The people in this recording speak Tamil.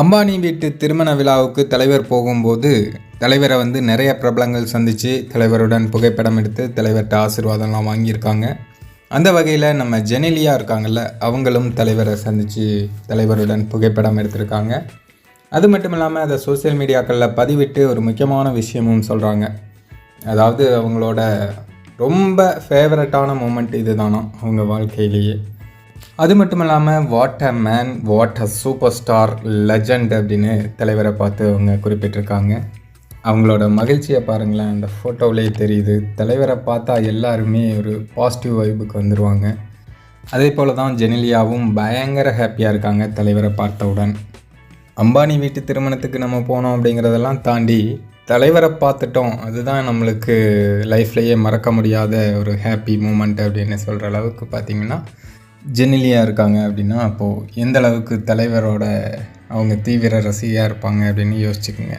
அம்பானி வீட்டு திருமண விழாவுக்கு தலைவர் போகும்போது தலைவரை வந்து நிறைய பிரபலங்கள் சந்தித்து தலைவருடன் புகைப்படம் எடுத்து தலைவர்கிட்ட ஆசீர்வாதம்லாம் வாங்கியிருக்காங்க. அந்த வகையில் நம்ம ஜெனிலியா இருக்காங்கல்ல அவங்களும் தலைவரை சந்தித்து தலைவருடன் புகைப்படம் எடுத்திருக்காங்க. அது மட்டும் இல்லாமல் அதை சோஷியல் மீடியாக்களில் பதிவிட்டு ஒரு முக்கியமான விஷயமும் சொல்கிறாங்க அதாவது அவங்களோட ரொம்ப ஃபேவரட்டான மூமெண்ட் இதுதானா அவங்க வாழ்க்கையிலேயே. அது மட்டும் இல்லாமல் what a man what a super star legend அப்படின்னு தலைவரை பார்த்து அவங்க குறிப்பிட்டிருக்காங்க. அவங்களோட மகிழ்ச்சியை பாருங்களேன் அந்த ஃபோட்டோவிலே தெரியுது. தலைவரை பார்த்தா எல்லாருமே ஒரு பாசிட்டிவ் வைபுக்கு வந்துடுவாங்க அதே போல் தான் ஜெனிலியாவும் பயங்கர ஹாப்பியாக இருக்காங்க தலைவரை பார்த்தவுடன். அம்பானி வீட்டு திருமணத்துக்கு நம்ம போனோம் அப்படிங்கிறதெல்லாம் தாண்டி தலைவரை பார்த்துட்டோம். அதுதான் நம்மளுக்கு லைஃப்லேயே மறக்க முடியாத ஒரு ஹாப்பி மூமெண்ட் அப்படின்னு சொல்கிற அளவுக்கு பார்த்திங்கன்னா ஜெனிலியாக இருக்காங்க அப்படின்னா அப்போது எந்த அளவுக்கு தலைவரோட அவங்க தீவிர ரசிகையாக இருப்பாங்க அப்படின்னு யோசிச்சுக்கோங்க.